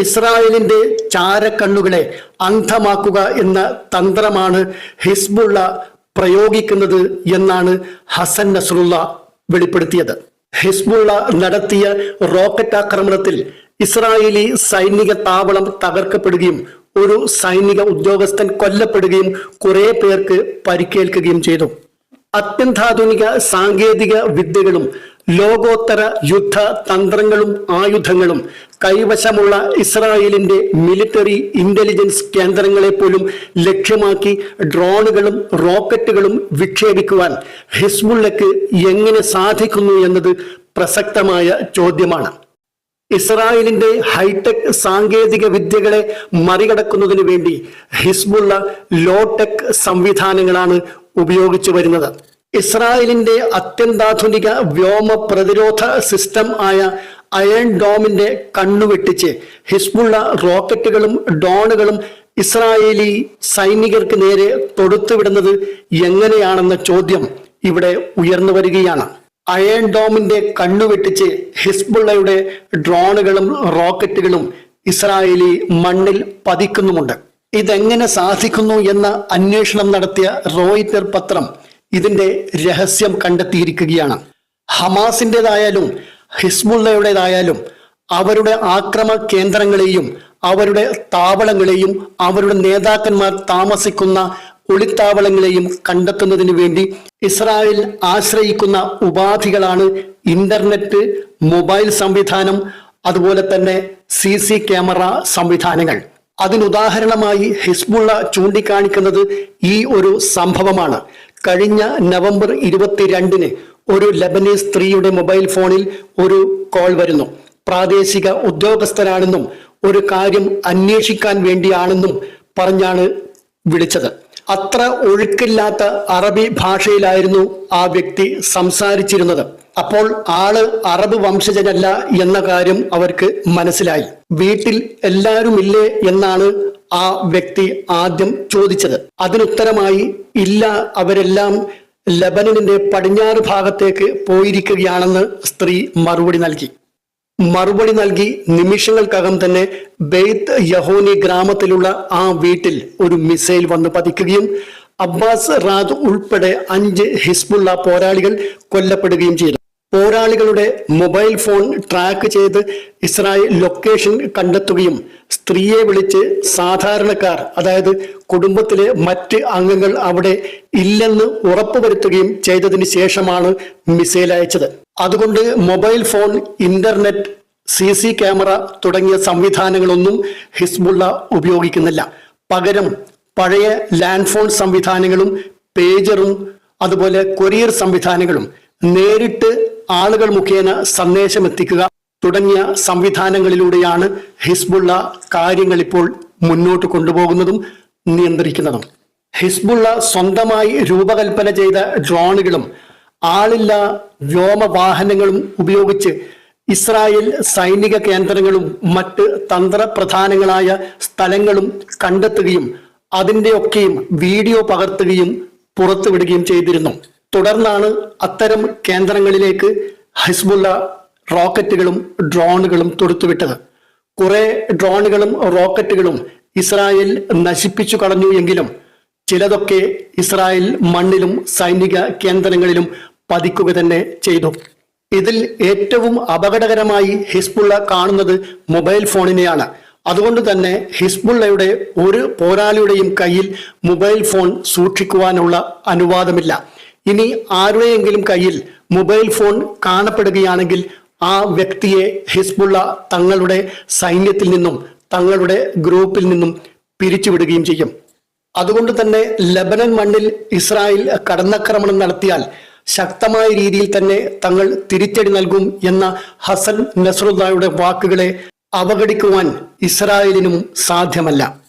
ഇസ്രായേലിന്റെ ചാരക്കണ്ണുകളെ അന്ധമാക്കുക എന്ന തന്ത്രമാണ് ഹിസ്ബുള്ള പ്രയോഗിക്കുന്നത് എന്നാണ് ഹസൻ നസറുള്ള വെളിപ്പെടുത്തിയത്. ഹിസ്ബുള്ള നടത്തിയ റോക്കറ്റ് ആക്രമണത്തിൽ ഇസ്രായേലി സൈനിക താവളം തകർക്കപ്പെടുകയും ഒരു സൈനിക ഉദ്യോഗസ്ഥൻ കൊല്ലപ്പെടുകയും കുറെ പേർക്ക് പരിക്കേൽക്കുകയും ചെയ്തു. അത്യന്താധുനിക സാങ്കേതിക വിദ്യകളും ലോകോത്തര യുദ്ധ തന്ത്രങ്ങളും ആയുധങ്ങളും കൈവശമുള്ള ഇസ്രായേലിന്റെ മിലിറ്ററി ഇന്റലിജൻസ് കേന്ദ്രങ്ങളെ പോലും ലക്ഷ്യമാക്കി ഡ്രോണുകളും റോക്കറ്റുകളും വിക്ഷേപിക്കുവാൻ ഹിസ്ബുള്ളക്ക് എങ്ങനെ സാധിക്കുന്നു എന്നത് പ്രസക്തമായ ചോദ്യമാണ്. ഇസ്രായേലിന്റെ ഹൈടെക് സാങ്കേതിക വിദ്യകളെ മറികടക്കുന്നതിന് വേണ്ടി ഹിസ്ബുള്ള ലോടെക് സംവിധാനങ്ങളാണ് ഉപയോഗിച്ചു വരുന്നത്. ഇസ്രായേലിന്റെ അത്യന്താധുനിക വ്യോമ പ്രതിരോധ സിസ്റ്റം ആയ അയൺ ഡോമിന്റെ കണ്ണുവെട്ടിച്ച് ഹിസ്ബുള്ള റോക്കറ്റുകളും ഡോണുകളും ഇസ്രായേലി സൈനികർക്ക് നേരെ തൊടുത്തുവിടുന്നത് എങ്ങനെയാണെന്ന ചോദ്യം ഇവിടെ ഉയർന്നു വരികയാണ്. അയൺ ഡോമിന്റെ കണ്ണുവെട്ടിച്ച് ഹിസ്ബുള്ളയുടെ ഡ്രോണുകളും റോക്കറ്റുകളും ഇസ്രായേലി മണ്ണിൽ പതിക്കുന്നുമുണ്ട്. ഇതെങ്ങനെ സാധിക്കുന്നു എന്ന അന്വേഷണം നടത്തിയ റോയിറ്റർ പത്രം ഇതിന്റെ രഹസ്യം കണ്ടെത്തിയിരിക്കുകയാണ്. ഹമാസിന്റെതായാലും ഹിസ്ബുള്ളയുടേതായാലും അവരുടെ ആക്രമ കേന്ദ്രങ്ങളെയും അവരുടെ താവളങ്ങളെയും അവരുടെ നേതാക്കന്മാർ താമസിക്കുന്ന ഒളിത്താവളങ്ങളെയും കണ്ടെത്തുന്നതിന് വേണ്ടി ഇസ്രായേൽ ആശ്രയിക്കുന്ന ഉപാധികളാണ് ഇന്റർനെറ്റ് മൊബൈൽ സംവിധാനം അതുപോലെ തന്നെ സി സി ക്യാമറ സംവിധാനങ്ങൾ. അതിനുദാഹരണമായി ഹിസ്ബുള്ള ചൂണ്ടിക്കാണിക്കുന്നത് ഈ ഒരു സംഭവമാണ്. കഴിഞ്ഞ നവംബർ ഇരുപത്തിരണ്ടിന് ഒരു ലബനീസ് സ്ത്രീയുടെ മൊബൈൽ ഫോണിൽ ഒരു കോൾ വരുന്നു. പ്രാദേശിക ഉദ്യോഗസ്ഥനാണെന്നും ഒരു കാര്യം അന്വേഷിക്കാൻ വേണ്ടിയാണെന്നും പറഞ്ഞാണ് വിളിച്ചത്. അത്ര ഒഴുക്കില്ലാത്ത അറബി ഭാഷയിലായിരുന്നു ആ വ്യക്തി സംസാരിച്ചിരുന്നത്. അപ്പോൾ ആൾ അറബ് വംശജനല്ല എന്ന കാര്യം അവർക്ക് മനസ്സിലായി. വീട്ടിൽ എല്ലാവരുമില്ലേ എന്നാണ് ആ വ്യക്തി ആദ്യം ചോദിച്ചത്. അതിനുത്തരമായി ഇല്ല അവരെല്ലാം ലബനനിന്റെ പടിഞ്ഞാറ് ഭാഗത്തേക്ക് പോയിരിക്കുകയാണെന്ന് സ്ത്രീ മറുപടി നൽകി. മറുപടി നൽകി നിമിഷങ്ങൾക്കകം തന്നെ ബെയ്ത്ത് യഹോനി ഗ്രാമത്തിലുള്ള ആ വീട്ടിൽ ഒരു മിസൈൽ വന്ന് പതിക്കുകയും അബ്ബാസ് റാദ് ഉൾപ്പെടെ അഞ്ച് ഹിസ്ബുള്ള പോരാളികൾ കൊല്ലപ്പെടുകയും ചെയ്തു. പോരാളികളുടെ മൊബൈൽ ഫോൺ ട്രാക്ക് ചെയ്ത് ഇസ്രായേൽ ലൊക്കേഷൻ കണ്ടെത്തുകയും സ്ത്രീയെ വിളിച്ച് സാധാരണക്കാർ അതായത് കുടുംബത്തിലെ മറ്റ് അംഗങ്ങൾ അവിടെ ഇല്ലെന്ന് ഉറപ്പുവരുത്തുകയും ചെയ്തതിന് ശേഷമാണ് മിസൈൽ അയച്ചത്. അതുകൊണ്ട് mobile phone internet C C camera തുടങ്ങിയ സംവിധാനങ്ങളൊന്നും ഹിസ്ബുള്ള ഉപയോഗിക്കുന്നില്ല. പകരം പഴയ ലാൻഡ് ഫോൺ സംവിധാനങ്ങളും പേജറും അതുപോലെ കൊറിയർ സംവിധാനങ്ങളും നേരിട്ട് ആളുകൾ മുഖേന സന്ദേശം എത്തിക്കുക തുടങ്ങിയ സംവിധാനങ്ങളിലൂടെയാണ് ഹിസ്ബുള്ള കാര്യങ്ങൾ ഇപ്പോൾ മുന്നോട്ട് കൊണ്ടുപോകുന്നതും നിയന്ത്രിക്കുന്നതും. ഹിസ്ബുള്ള സ്വന്തമായി രൂപകൽപ്പന ചെയ്ത ഡ്രോണുകളും ആളില്ല വ്യോമവാഹനങ്ങളും ഉപയോഗിച്ച് ഇസ്രായേൽ സൈനിക കേന്ദ്രങ്ങളും മറ്റ് തന്ത്രപ്രധാനങ്ങളായ സ്ഥലങ്ങളും കണ്ടെത്തുകയും അതിന്റെയൊക്കെയും വീഡിയോ പകർത്തുകയും പുറത്തുവിടുകയും ചെയ്തിരുന്നു. തുടർന്നാണ് അത്തരം കേന്ദ്രങ്ങളിലേക്ക് ഹിസ്ബുള്ള റോക്കറ്റുകളും ഡ്രോണുകളും തൊടുത്തുവിട്ടത്. കുറെ ഡ്രോണുകളും റോക്കറ്റുകളും ഇസ്രായേൽ നശിപ്പിച്ചു കളഞ്ഞു എങ്കിലും ചിലതൊക്കെ ഇസ്രായേൽ മണ്ണിലും സൈനിക കേന്ദ്രങ്ങളിലും പതിക്കുക തന്നെ ചെയ്തു. ഇതിൽ ഏറ്റവും അപകടകരമായി ഹിസ്ബുള്ള കാണുന്നത് മൊബൈൽ ഫോണിനെയാണ്. അതുകൊണ്ട് തന്നെ ഹിസ്ബുള്ളയുടെ ഒരു പോരാളിയുടെയും കയ്യിൽ മൊബൈൽ ഫോൺ സൂക്ഷിക്കുവാനുള്ള അനുവാദമില്ല. ഇനി ആരുടെയെങ്കിലും കയ്യിൽ മൊബൈൽ ഫോൺ കാണപ്പെടുകയാണെങ്കിൽ ആ വ്യക്തിയെ ഹിസ്ബുള്ള തങ്ങളുടെ സൈന്യത്തിൽ നിന്നും തങ്ങളുടെ ഗ്രൂപ്പിൽ നിന്നും പിരിച്ചുവിടുകയും ചെയ്യും. അതുകൊണ്ട് തന്നെ ലബനൻ മണ്ണിൽ ഇസ്രായേൽ കടന്നാക്രമണം നടത്തിയാൽ ശക്തമായ രീതിയിൽ തന്നെ തങ്ങൾ തിരിച്ചടി നൽകും എന്ന ഹസൻ നസറുദായുടെ വാക്കുകളെ അവഗണിക്കുവാൻ ഇസ്രായേലിനും സാധ്യമല്ല.